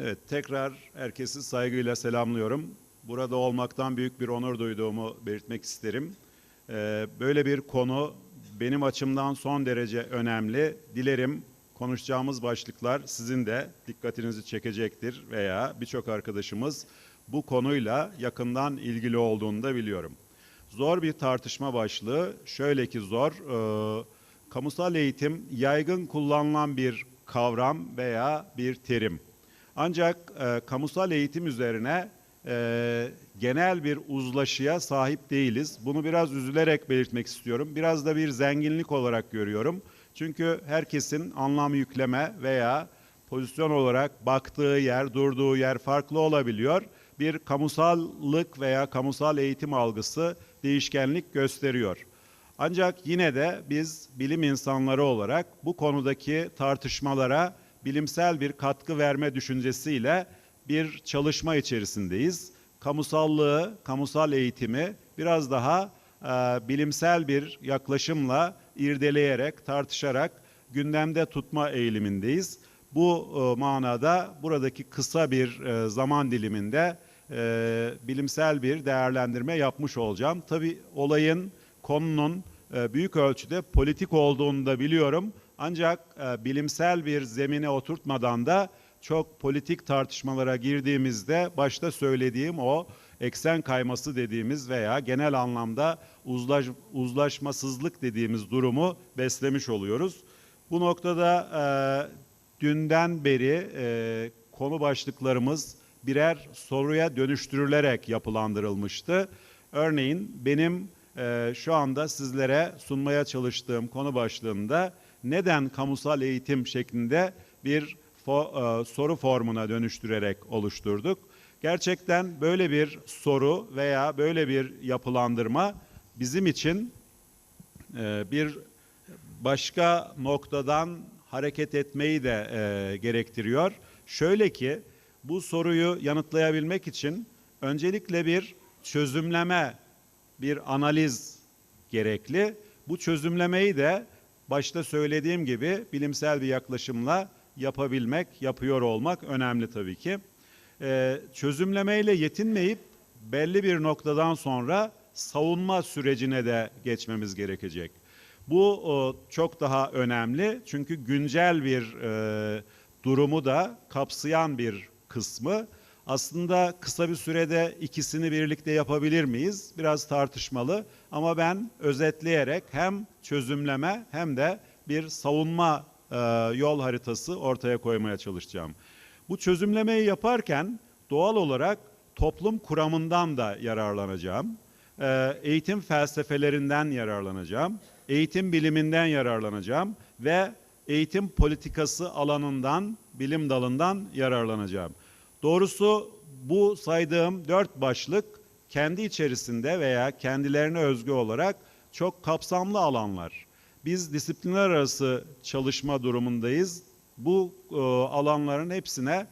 Evet, tekrar herkesi saygıyla selamlıyorum. Burada olmaktan büyük bir onur duyduğumu belirtmek isterim. Ee, Böyle bir konu benim açımdan son derece önemli. Dilerim konuşacağımız başlıklar sizin de dikkatinizi çekecektir veya birçok arkadaşımız bu konuyla yakından ilgili olduğunu da biliyorum. Zor bir tartışma başlığı. Şöyle ki zor, e, kamusal eğitim yaygın kullanılan bir kavram veya bir terim. Ancak e, kamusal eğitim üzerine e, genel bir uzlaşıya sahip değiliz. Bunu biraz üzülerek belirtmek istiyorum. Biraz da bir zenginlik olarak görüyorum. Çünkü herkesin anlam yükleme veya pozisyon olarak baktığı yer, durduğu yer farklı olabiliyor. Bir kamusallık veya kamusal eğitim algısı değişkenlik gösteriyor. Ancak yine de biz bilim insanları olarak bu konudaki tartışmalara bilimsel bir katkı verme düşüncesiyle bir çalışma içerisindeyiz. Kamusallığı, kamusal eğitimi biraz daha e, bilimsel bir yaklaşımla irdeleyerek, tartışarak gündemde tutma eğilimindeyiz. Bu e, manada buradaki kısa bir e, zaman diliminde e, bilimsel bir değerlendirme yapmış olacağım. Tabii olayın, konunun e, büyük ölçüde politik olduğunu da biliyorum. Ancak e, bilimsel bir zemine oturtmadan da çok politik tartışmalara girdiğimizde başta söylediğim o eksen kayması dediğimiz veya genel anlamda uzlaş, uzlaşmasızlık dediğimiz durumu beslemiş oluyoruz. Bu noktada e, dünden beri e, konu başlıklarımız birer soruya dönüştürülerek yapılandırılmıştı. Örneğin benim e, şu anda sizlere sunmaya çalıştığım konu başlığında neden kamusal eğitim şeklinde bir fo- e, soru formuna dönüştürerek oluşturduk. Gerçekten böyle bir soru veya böyle bir yapılandırma bizim için e, bir başka noktadan hareket etmeyi de e, gerektiriyor. Şöyle ki bu soruyu yanıtlayabilmek için öncelikle bir çözümleme, bir analiz gerekli. Bu çözümlemeyi de başta söylediğim gibi bilimsel bir yaklaşımla yapabilmek, yapıyor olmak önemli tabii ki. Ee, çözümlemeyle yetinmeyip belli bir noktadan sonra savunma sürecine de geçmemiz gerekecek. Bu o, çok daha önemli çünkü güncel bir e, durumu da kapsayan bir kısmı. Aslında kısa bir sürede ikisini birlikte yapabilir miyiz? Biraz tartışmalı ama ben özetleyerek hem çözümleme hem de bir savunma e, yol haritası ortaya koymaya çalışacağım. Bu çözümlemeyi yaparken doğal olarak toplum kuramından da yararlanacağım. E, eğitim felsefelerinden yararlanacağım. Eğitim biliminden yararlanacağım ve eğitim politikası alanından, bilim dalından yararlanacağım. Doğrusu bu saydığım dört başlık kendi içerisinde veya kendilerine özgü olarak çok kapsamlı alanlar. Biz disiplinler arası çalışma durumundayız. Bu e, alanların hepsine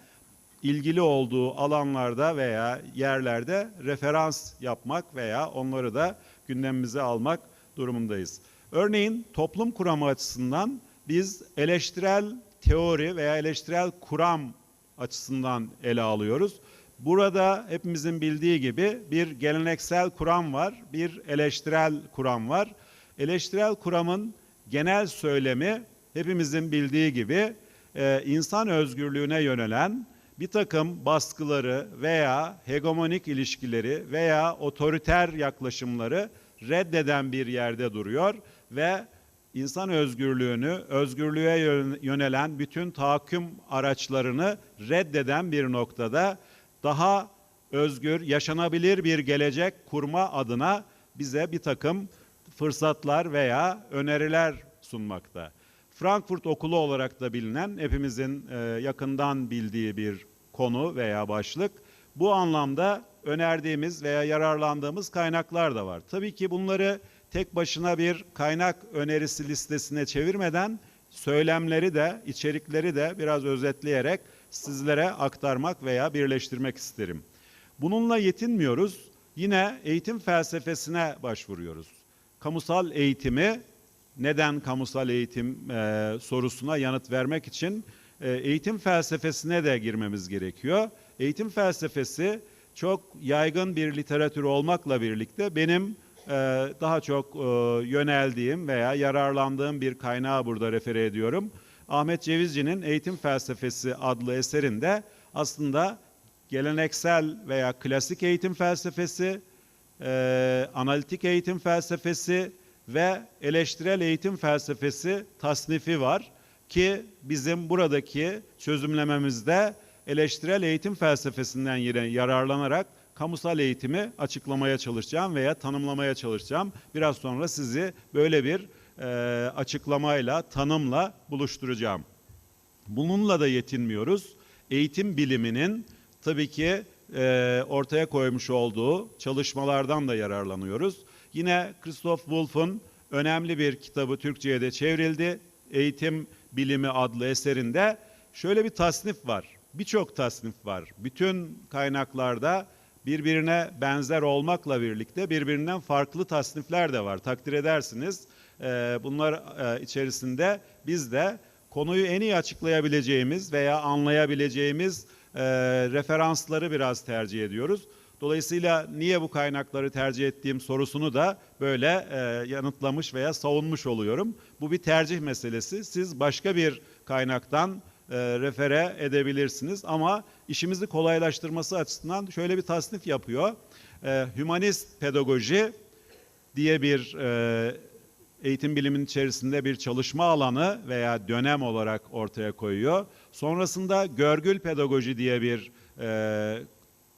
ilgili olduğu alanlarda veya yerlerde referans yapmak veya onları da gündemimize almak durumundayız. Örneğin toplum kuramı açısından biz eleştirel teori veya eleştirel kuram açısından ele alıyoruz. Burada hepimizin bildiği gibi bir geleneksel kuram var, bir eleştirel kuram var. Eleştirel kuramın genel söylemi hepimizin bildiği gibi e, insan özgürlüğüne yönelen bir takım baskıları veya hegemonik ilişkileri veya otoriter yaklaşımları reddeden bir yerde duruyor ve insan özgürlüğünü, özgürlüğe yönelen bütün tahakküm araçlarını reddeden bir noktada daha özgür, yaşanabilir bir gelecek kurma adına bize bir takım fırsatlar veya öneriler sunmakta. Frankfurt Okulu olarak da bilinen hepimizin e, yakından bildiği bir konu veya başlık. Bu anlamda önerdiğimiz veya yararlandığımız kaynaklar da var. Tabii ki bunları tek başına bir kaynak önerisi listesine çevirmeden söylemleri de, içerikleri de biraz özetleyerek sizlere aktarmak veya birleştirmek isterim. Bununla yetinmiyoruz. Yine eğitim felsefesine başvuruyoruz. Kamusal eğitimi neden kamusal eğitim e, sorusuna yanıt vermek için e, eğitim felsefesine de girmemiz gerekiyor. Eğitim felsefesi çok yaygın bir literatür olmakla birlikte benim daha çok e, yöneldiğim veya yararlandığım bir kaynağı burada refere ediyorum. Ahmet Cevizci'nin Eğitim Felsefesi adlı eserinde aslında geleneksel veya klasik eğitim felsefesi, e, analitik eğitim felsefesi ve eleştirel eğitim felsefesi tasnifi var ki bizim buradaki çözümlememizde eleştirel eğitim felsefesinden yine yararlanarak kamusal eğitimi açıklamaya çalışacağım veya tanımlamaya çalışacağım. Biraz sonra sizi böyle bir e, açıklamayla, tanımla buluşturacağım. Bununla da yetinmiyoruz. Eğitim biliminin tabii ki e, ortaya koymuş olduğu çalışmalardan da yararlanıyoruz. Yine Christoph Wolff'un önemli bir kitabı Türkçe'ye de çevrildi. Eğitim Bilimi adlı eserinde şöyle bir tasnif var. Birçok tasnif var. Bütün kaynaklarda birbirine benzer olmakla birlikte birbirinden farklı tasnifler de var. Takdir edersiniz. Ee, bunlar e, içerisinde biz de konuyu en iyi açıklayabileceğimiz veya anlayabileceğimiz e, referansları biraz tercih ediyoruz. Dolayısıyla niye bu kaynakları tercih ettiğim sorusunu da böyle e, yanıtlamış veya savunmuş oluyorum. Bu bir tercih meselesi. Siz başka bir kaynaktan e, refere edebilirsiniz ama işimizi kolaylaştırması açısından şöyle bir tasnif yapıyor. E, hümanist pedagoji diye bir e, eğitim bilimin içerisinde bir çalışma alanı veya dönem olarak ortaya koyuyor. Sonrasında görgül pedagoji diye bir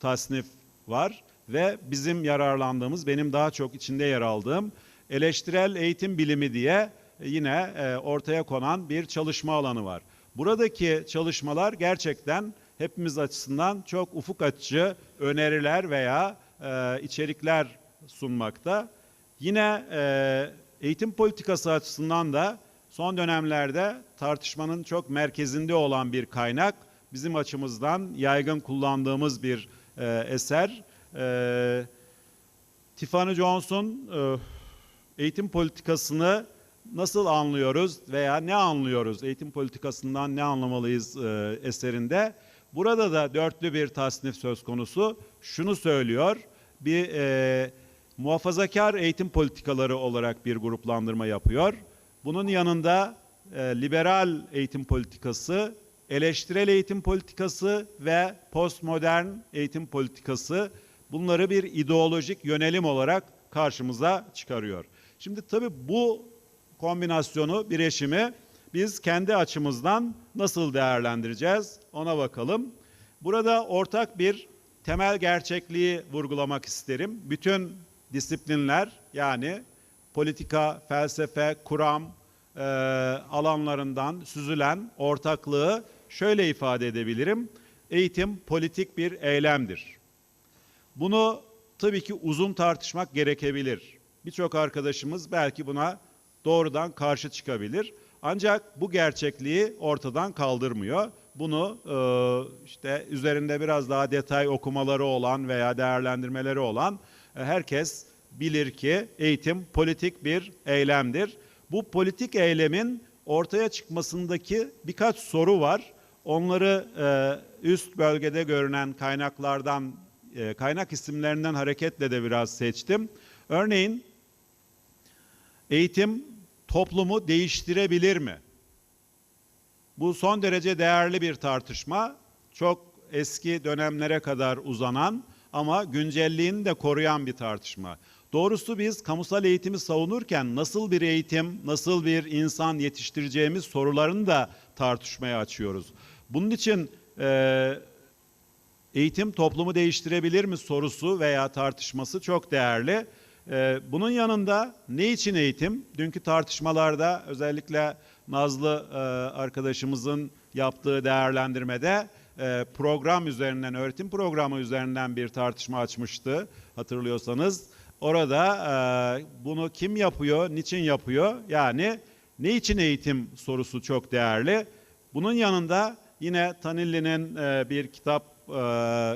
tasnif var ve bizim yararlandığımız, benim daha çok içinde yer aldığım eleştirel eğitim bilimi diye yine ortaya konan bir çalışma alanı var. Buradaki çalışmalar gerçekten hepimiz açısından çok ufuk açıcı öneriler veya e, içerikler sunmakta. Yine e, eğitim politikası açısından da son dönemlerde tartışmanın çok merkezinde olan bir kaynak. Bizim açımızdan yaygın kullandığımız bir e, eser. E, Tiffany Jones'un e, eğitim politikasını nasıl anlıyoruz veya ne anlıyoruz? Eğitim politikasından ne anlamalıyız e, eserinde? Burada da dörtlü bir tasnif söz konusu. Şunu söylüyor, bir e, muhafazakar eğitim politikaları olarak bir gruplandırma yapıyor. Bunun yanında e, liberal eğitim politikası, eleştirel eğitim politikası ve postmodern eğitim politikası bunları bir ideolojik yönelim olarak karşımıza çıkarıyor. Şimdi tabii bu kombinasyonu, bireşimi biz kendi açımızdan nasıl değerlendireceğiz ona bakalım. Burada ortak bir temel gerçekliği vurgulamak isterim. Bütün disiplinler yani politika, felsefe, kuram e, alanlarından süzülen ortaklığı şöyle ifade edebilirim. Eğitim politik bir eylemdir. Bunu tabii ki uzun tartışmak gerekebilir. Birçok arkadaşımız belki buna doğrudan karşı çıkabilir. Ancak bu gerçekliği ortadan kaldırmıyor. Bunu e, işte üzerinde biraz daha detay okumaları olan veya değerlendirmeleri olan e, herkes bilir ki eğitim politik bir eylemdir. Bu politik eylemin ortaya çıkmasındaki birkaç soru var. Onları e, üst bölgede görünen kaynaklardan, e, kaynak isimlerinden hareketle de biraz seçtim. Örneğin eğitim toplumu değiştirebilir mi? Bu son derece değerli bir tartışma. Çok eski dönemlere kadar uzanan ama güncelliğini de koruyan bir tartışma. Doğrusu biz kamusal eğitimi savunurken nasıl bir eğitim, nasıl bir insan yetiştireceğimiz sorularını da tartışmaya açıyoruz. Bunun için e, eğitim toplumu değiştirebilir mi sorusu veya tartışması çok değerli. E, bunun yanında ne için eğitim? Dünkü tartışmalarda özellikle Nazlı e, arkadaşımızın yaptığı değerlendirmede e, program üzerinden, öğretim programı üzerinden bir tartışma açmıştı hatırlıyorsanız. Orada e, bunu kim yapıyor, niçin yapıyor? Yani ne için eğitim sorusu çok değerli. Bunun yanında yine Tanilli'nin bir kitap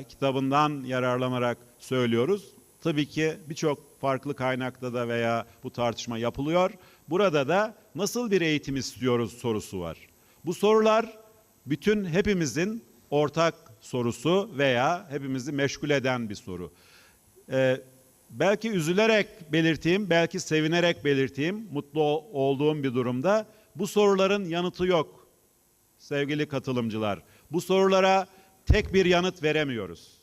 kitabından yararlanarak söylüyoruz. Tabii ki birçok farklı kaynakta da veya bu tartışma yapılıyor. Burada da nasıl bir eğitim istiyoruz sorusu var. Bu sorular bütün hepimizin ortak sorusu veya hepimizi meşgul eden bir soru. Ee, belki üzülerek belirteyim, belki sevinerek belirteyim, mutlu ol- olduğum bir durumda. Bu soruların yanıtı yok sevgili katılımcılar. Bu sorulara tek bir yanıt veremiyoruz.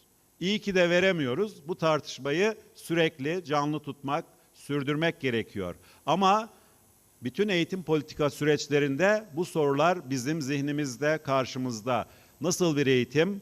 İyi ki de veremiyoruz. Bu tartışmayı sürekli canlı tutmak, sürdürmek gerekiyor. Ama bütün eğitim politika süreçlerinde bu sorular bizim zihnimizde, karşımızda. Nasıl bir eğitim,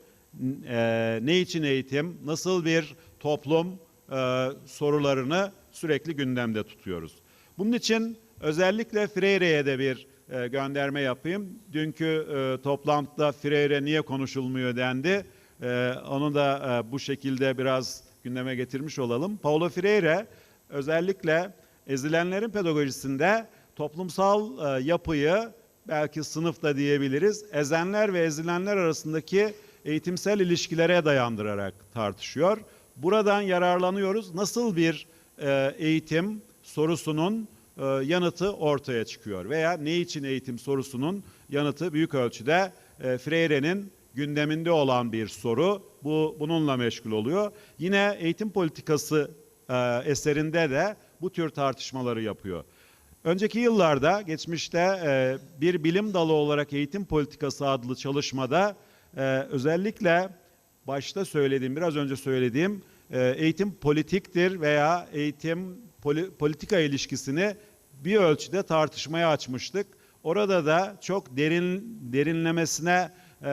e, ne için eğitim, nasıl bir toplum e, sorularını sürekli gündemde tutuyoruz. Bunun için özellikle Freire'ye de bir e, gönderme yapayım. Dünkü e, toplantıda Freire niye konuşulmuyor dendi. E, onu da e, bu şekilde biraz gündeme getirmiş olalım. Paulo Freire özellikle ezilenlerin pedagojisinde toplumsal e, yapıyı belki sınıfta diyebiliriz. Ezenler ve ezilenler arasındaki eğitimsel ilişkilere dayandırarak tartışıyor. Buradan yararlanıyoruz. Nasıl bir e, eğitim sorusunun e, yanıtı ortaya çıkıyor veya ne için eğitim sorusunun yanıtı büyük ölçüde e, Freire'nin gündeminde olan bir soru. Bu bununla meşgul oluyor. Yine eğitim politikası e, eserinde de bu tür tartışmaları yapıyor. Önceki yıllarda geçmişte e, bir bilim dalı olarak eğitim politikası adlı çalışmada e, özellikle başta söylediğim biraz önce söylediğim e, eğitim politiktir veya eğitim poli- politika ilişkisini bir ölçüde tartışmaya açmıştık. Orada da çok derin derinlemesine e,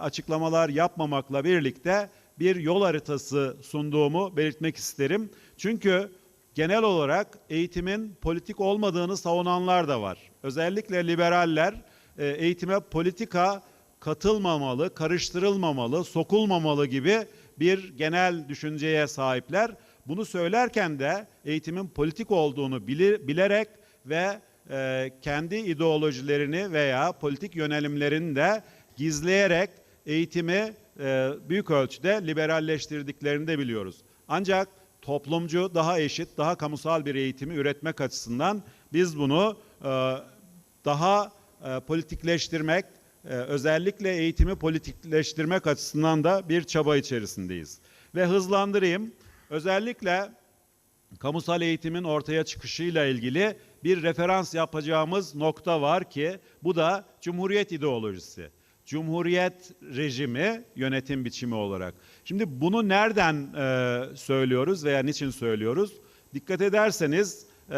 açıklamalar yapmamakla birlikte bir yol haritası sunduğumu belirtmek isterim. Çünkü genel olarak eğitimin politik olmadığını savunanlar da var. Özellikle liberaller e, eğitime politika katılmamalı, karıştırılmamalı, sokulmamalı gibi bir genel düşünceye sahipler. Bunu söylerken de eğitimin politik olduğunu bili- bilerek ve e, kendi ideolojilerini veya politik yönelimlerini de gizleyerek eğitimi e, büyük ölçüde liberalleştirdiklerini de biliyoruz. Ancak toplumcu, daha eşit, daha kamusal bir eğitimi üretmek açısından biz bunu e, daha e, politikleştirmek, e, özellikle eğitimi politikleştirmek açısından da bir çaba içerisindeyiz. Ve hızlandırayım. Özellikle kamusal eğitimin ortaya çıkışıyla ilgili bir referans yapacağımız nokta var ki bu da Cumhuriyet ideolojisi. Cumhuriyet rejimi yönetim biçimi olarak. Şimdi bunu nereden e, söylüyoruz veya niçin söylüyoruz? Dikkat ederseniz e,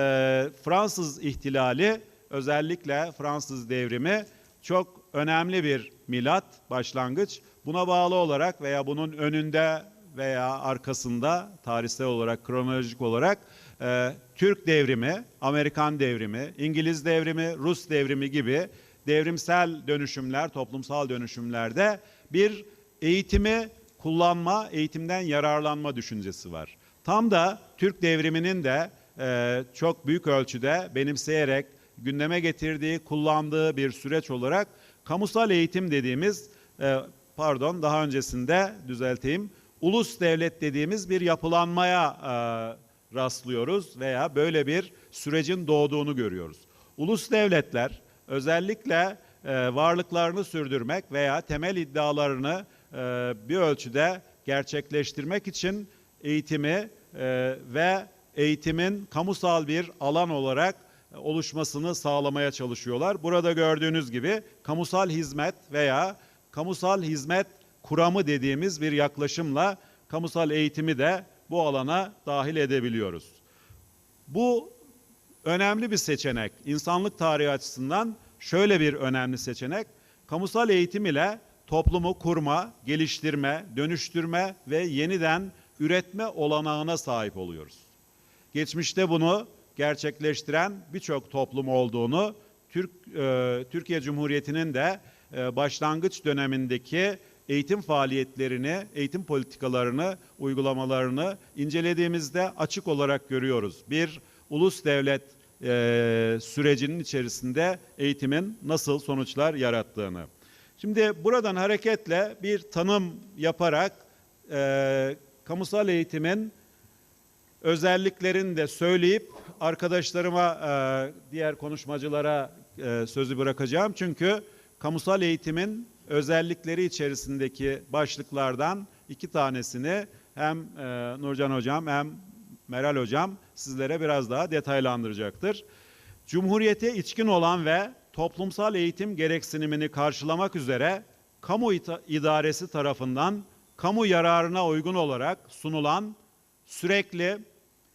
Fransız ihtilali özellikle Fransız devrimi çok önemli bir milat başlangıç. Buna bağlı olarak veya bunun önünde veya arkasında tarihsel olarak kronolojik olarak e, Türk devrimi, Amerikan devrimi, İngiliz devrimi, Rus devrimi gibi devrimsel dönüşümler, toplumsal dönüşümlerde bir eğitimi kullanma, eğitimden yararlanma düşüncesi var. Tam da Türk devriminin de e, çok büyük ölçüde benimseyerek gündeme getirdiği, kullandığı bir süreç olarak kamusal eğitim dediğimiz, e, pardon daha öncesinde düzelteyim, ulus devlet dediğimiz bir yapılanmaya e, rastlıyoruz veya böyle bir sürecin doğduğunu görüyoruz. Ulus devletler özellikle e, varlıklarını sürdürmek veya temel iddialarını e, bir ölçüde gerçekleştirmek için eğitimi e, ve eğitimin kamusal bir alan olarak e, oluşmasını sağlamaya çalışıyorlar. Burada gördüğünüz gibi kamusal hizmet veya kamusal hizmet kuramı dediğimiz bir yaklaşımla kamusal eğitimi de bu alana dahil edebiliyoruz. Bu önemli bir seçenek. İnsanlık tarihi açısından şöyle bir önemli seçenek. Kamusal eğitim ile toplumu kurma, geliştirme, dönüştürme ve yeniden üretme olanağına sahip oluyoruz. Geçmişte bunu gerçekleştiren birçok toplum olduğunu Türk e, Türkiye Cumhuriyeti'nin de e, başlangıç dönemindeki eğitim faaliyetlerini, eğitim politikalarını, uygulamalarını incelediğimizde açık olarak görüyoruz. Bir ulus devlet e, sürecinin içerisinde eğitimin nasıl sonuçlar yarattığını. Şimdi buradan hareketle bir tanım yaparak e, kamusal eğitimin özelliklerini de söyleyip arkadaşlarıma, e, diğer konuşmacılara e, sözü bırakacağım. Çünkü kamusal eğitimin özellikleri içerisindeki başlıklardan iki tanesini hem e, Nurcan Hocam hem Meral Hocam sizlere biraz daha detaylandıracaktır. Cumhuriyete içkin olan ve toplumsal eğitim gereksinimini karşılamak üzere kamu idaresi tarafından kamu yararına uygun olarak sunulan sürekli,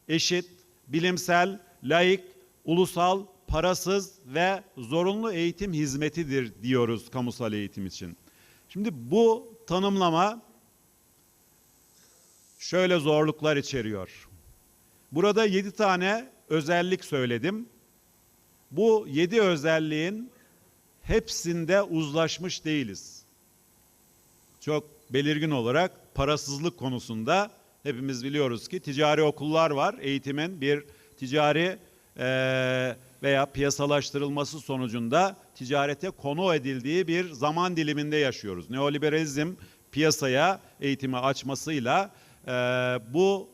eşit, bilimsel, laik, ulusal, parasız ve zorunlu eğitim hizmetidir diyoruz kamusal eğitim için. Şimdi bu tanımlama şöyle zorluklar içeriyor. Burada yedi tane özellik söyledim. Bu yedi özelliğin hepsinde uzlaşmış değiliz. Çok belirgin olarak parasızlık konusunda hepimiz biliyoruz ki ticari okullar var. Eğitimin bir ticari eee, veya piyasalaştırılması sonucunda ticarete konu edildiği bir zaman diliminde yaşıyoruz. Neoliberalizm piyasaya eğitimi açmasıyla eee, bu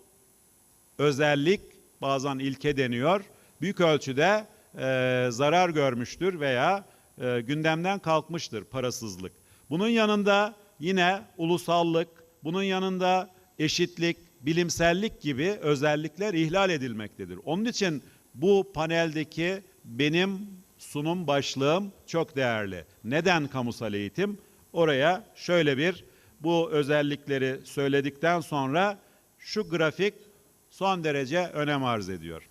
özellik bazen ilke deniyor. Büyük ölçüde e, zarar görmüştür veya e, gündemden kalkmıştır parasızlık. Bunun yanında yine ulusallık, bunun yanında eşitlik, bilimsellik gibi özellikler ihlal edilmektedir. Onun için bu paneldeki benim sunum başlığım çok değerli. Neden kamusal eğitim? Oraya şöyle bir bu özellikleri söyledikten sonra şu grafik son derece önem arz ediyor.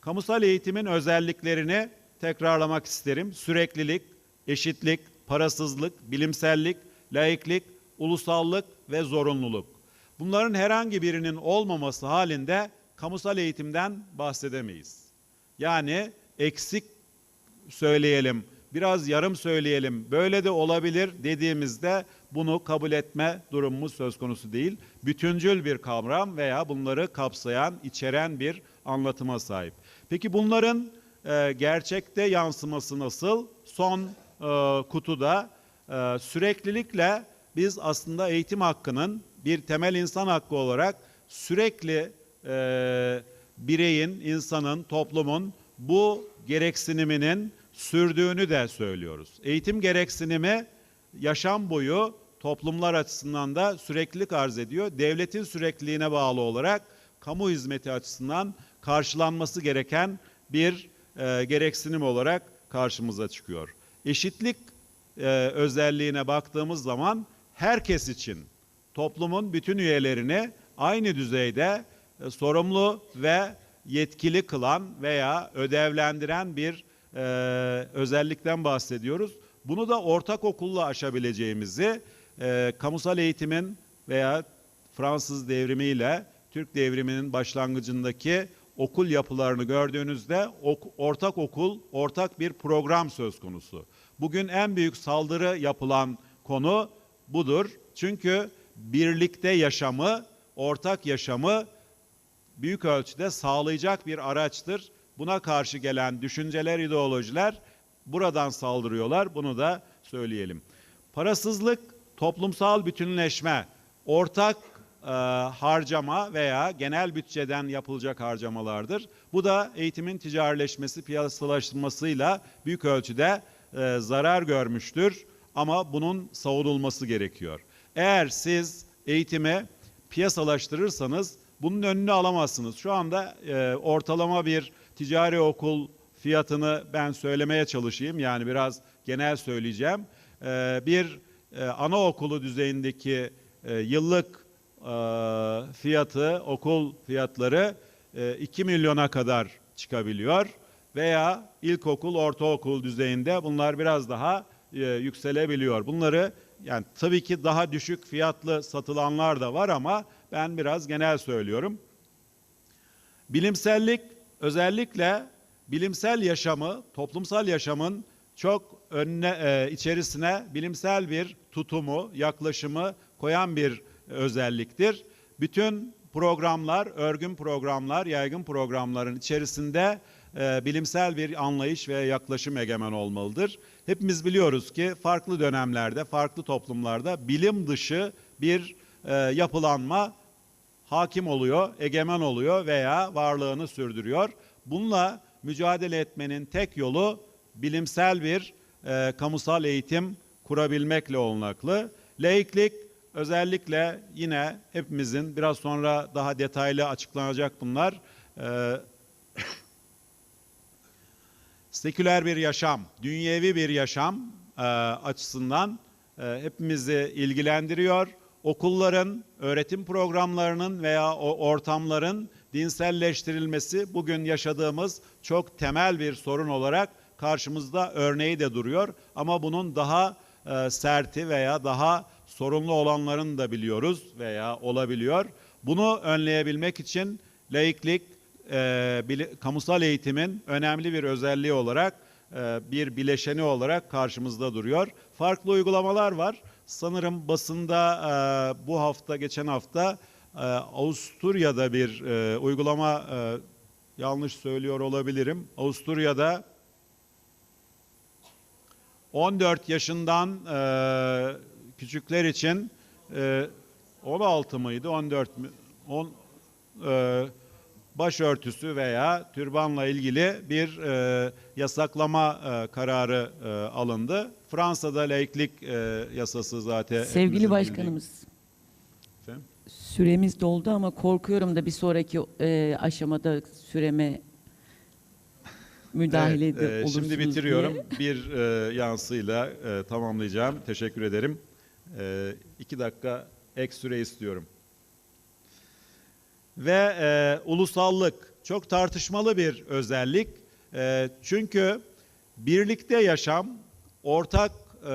Kamusal eğitimin özelliklerini tekrarlamak isterim. Süreklilik, eşitlik, parasızlık, bilimsellik, laiklik, ulusallık ve zorunluluk. Bunların herhangi birinin olmaması halinde kamusal eğitimden bahsedemeyiz. Yani eksik söyleyelim, biraz yarım söyleyelim, böyle de olabilir dediğimizde bunu kabul etme durumumuz söz konusu değil. Bütüncül bir kavram veya bunları kapsayan, içeren bir anlatıma sahip. Peki bunların e, gerçekte yansıması nasıl? Son e, kutuda e, süreklilikle biz aslında eğitim hakkının bir temel insan hakkı olarak sürekli e, bireyin, insanın, toplumun bu gereksiniminin sürdüğünü de söylüyoruz. Eğitim gereksinimi yaşam boyu toplumlar açısından da süreklilik arz ediyor. Devletin sürekliliğine bağlı olarak kamu hizmeti açısından karşılanması gereken bir e, gereksinim olarak karşımıza çıkıyor. Eşitlik e, özelliğine baktığımız zaman herkes için toplumun bütün üyelerini aynı düzeyde e, sorumlu ve yetkili kılan veya ödevlendiren bir e, özellikten bahsediyoruz. Bunu da ortak okulla aşabileceğimizi e, kamusal eğitimin veya Fransız devrimiyle Türk devriminin başlangıcındaki okul yapılarını gördüğünüzde ok- ortak okul, ortak bir program söz konusu. Bugün en büyük saldırı yapılan konu budur. Çünkü birlikte yaşamı, ortak yaşamı büyük ölçüde sağlayacak bir araçtır. Buna karşı gelen düşünceler, ideolojiler buradan saldırıyorlar. Bunu da söyleyelim. Parasızlık, toplumsal bütünleşme, ortak e, harcama veya genel bütçeden yapılacak harcamalardır. Bu da eğitimin ticarileşmesi, piyasalaştırmasıyla büyük ölçüde e, zarar görmüştür. Ama bunun savunulması gerekiyor. Eğer siz eğitimi piyasalaştırırsanız bunun önünü alamazsınız. Şu anda e, ortalama bir ticari okul fiyatını ben söylemeye çalışayım. Yani biraz genel söyleyeceğim. E, bir e, anaokulu düzeyindeki e, yıllık e, fiyatı, okul fiyatları e, 2 milyona kadar çıkabiliyor. Veya ilkokul, ortaokul düzeyinde bunlar biraz daha e, yükselebiliyor. Bunları yani tabii ki daha düşük fiyatlı satılanlar da var ama ben biraz genel söylüyorum. Bilimsellik özellikle bilimsel yaşamı, toplumsal yaşamın çok önüne e, içerisine bilimsel bir tutumu, yaklaşımı koyan bir özelliktir. Bütün programlar, örgün programlar, yaygın programların içerisinde e, bilimsel bir anlayış ve yaklaşım egemen olmalıdır. Hepimiz biliyoruz ki farklı dönemlerde, farklı toplumlarda bilim dışı bir e, yapılanma hakim oluyor, egemen oluyor veya varlığını sürdürüyor. Bununla mücadele etmenin tek yolu bilimsel bir e, kamusal eğitim kurabilmekle olanaklı. Laiklik özellikle yine hepimizin biraz sonra daha detaylı açıklanacak bunlar. Ee, seküler bir yaşam, dünyevi bir yaşam e, açısından e, hepimizi ilgilendiriyor. Okulların, öğretim programlarının veya o ortamların dinselleştirilmesi bugün yaşadığımız çok temel bir sorun olarak karşımızda örneği de duruyor. Ama bunun daha e, serti veya daha sorunlu olanlarını da biliyoruz veya olabiliyor. Bunu önleyebilmek için laiklik, e, bili- kamusal eğitimin önemli bir özelliği olarak e, bir bileşeni olarak karşımızda duruyor. Farklı uygulamalar var. Sanırım basında e, bu hafta, geçen hafta e, Avusturya'da bir e, uygulama e, yanlış söylüyor olabilirim. Avusturya'da 14 yaşından e, küçükler için e, 16 mıydı 14 mü? 10 e, başörtüsü veya türbanla ilgili bir e, yasaklama e, kararı e, alındı. Fransa'da laiklik e, yasası zaten Sevgili başkanımız, süremiz doldu ama korkuyorum da bir sonraki e, aşamada süreme müdahale Evet, e, olursunuz Şimdi bitiriyorum. diye. Bir e, yansıyla e, tamamlayacağım. Teşekkür ederim. E, iki dakika ek süre istiyorum. Ve e, ulusallık çok tartışmalı bir özellik. E, çünkü birlikte yaşam, ortak e,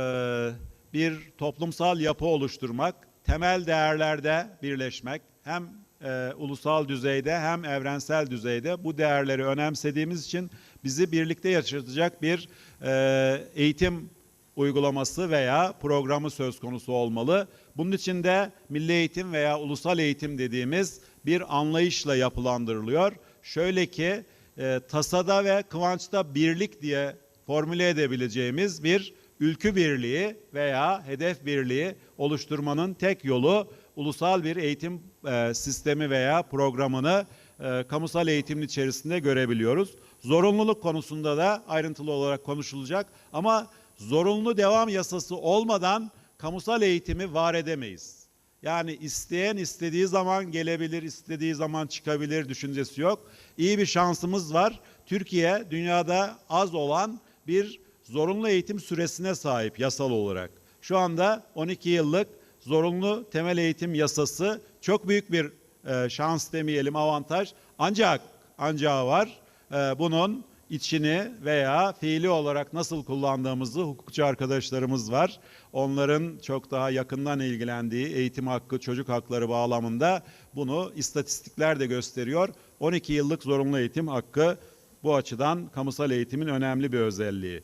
bir toplumsal yapı oluşturmak, temel değerlerde birleşmek, hem e, ulusal düzeyde hem evrensel düzeyde bu değerleri önemsediğimiz için bizi birlikte yaşatacak bir e, eğitim uygulaması veya programı söz konusu olmalı. Bunun için de milli eğitim veya ulusal eğitim dediğimiz bir anlayışla yapılandırılıyor. Şöyle ki e, tasada ve kıvançta birlik diye formüle edebileceğimiz bir ülkü birliği veya hedef birliği oluşturmanın tek yolu ulusal bir eğitim e, sistemi veya programını e, kamusal eğitimin içerisinde görebiliyoruz. Zorunluluk konusunda da ayrıntılı olarak konuşulacak ama zorunlu devam yasası olmadan kamusal eğitimi var edemeyiz. Yani isteyen istediği zaman gelebilir, istediği zaman çıkabilir düşüncesi yok. İyi bir şansımız var. Türkiye dünyada az olan bir zorunlu eğitim süresine sahip yasal olarak. Şu anda 12 yıllık zorunlu temel eğitim yasası çok büyük bir e, şans demeyelim avantaj. Ancak ancağı var. E, bunun içini veya fiili olarak nasıl kullandığımızı hukukçu arkadaşlarımız var. Onların çok daha yakından ilgilendiği eğitim hakkı, çocuk hakları bağlamında bunu istatistikler de gösteriyor. 12 yıllık zorunlu eğitim hakkı bu açıdan kamusal eğitimin önemli bir özelliği.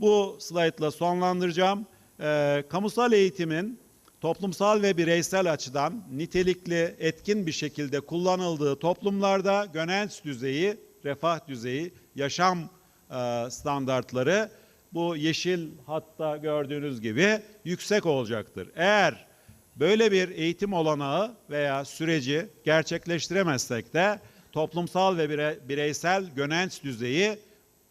Bu slaytla sonlandıracağım. Ee, kamusal eğitimin toplumsal ve bireysel açıdan nitelikli, etkin bir şekilde kullanıldığı toplumlarda gönenç düzeyi, refah düzeyi, yaşam e, standartları bu yeşil hatta gördüğünüz gibi yüksek olacaktır. Eğer böyle bir eğitim olanağı veya süreci gerçekleştiremezsek de toplumsal ve bire- bireysel gönenç düzeyi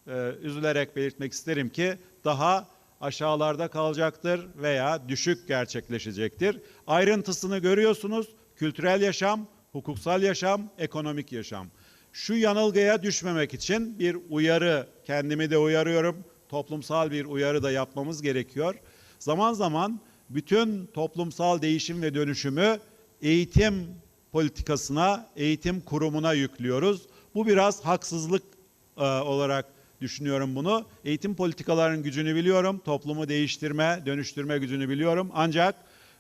e, üzülerek belirtmek isterim ki daha aşağılarda kalacaktır veya düşük gerçekleşecektir. Ayrıntısını görüyorsunuz. Kültürel yaşam, hukuksal yaşam, ekonomik yaşam. Şu yanılgıya düşmemek için bir uyarı, kendimi de uyarıyorum. Toplumsal bir uyarı da yapmamız gerekiyor. Zaman zaman bütün toplumsal değişim ve dönüşümü eğitim politikasına, eğitim kurumuna yüklüyoruz. Bu biraz haksızlık e, olarak düşünüyorum bunu. Eğitim politikalarının gücünü biliyorum. Toplumu değiştirme, dönüştürme gücünü biliyorum. Ancak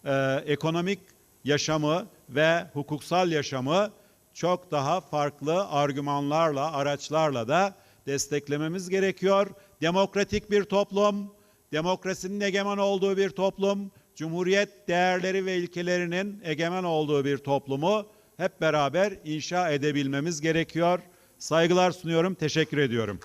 e, ekonomik yaşamı ve hukuksal yaşamı çok daha farklı argümanlarla, araçlarla da desteklememiz gerekiyor. Demokratik bir toplum, demokrasinin egemen olduğu bir toplum, cumhuriyet değerleri ve ilkelerinin egemen olduğu bir toplumu hep beraber inşa edebilmemiz gerekiyor. Saygılar sunuyorum, teşekkür ediyorum.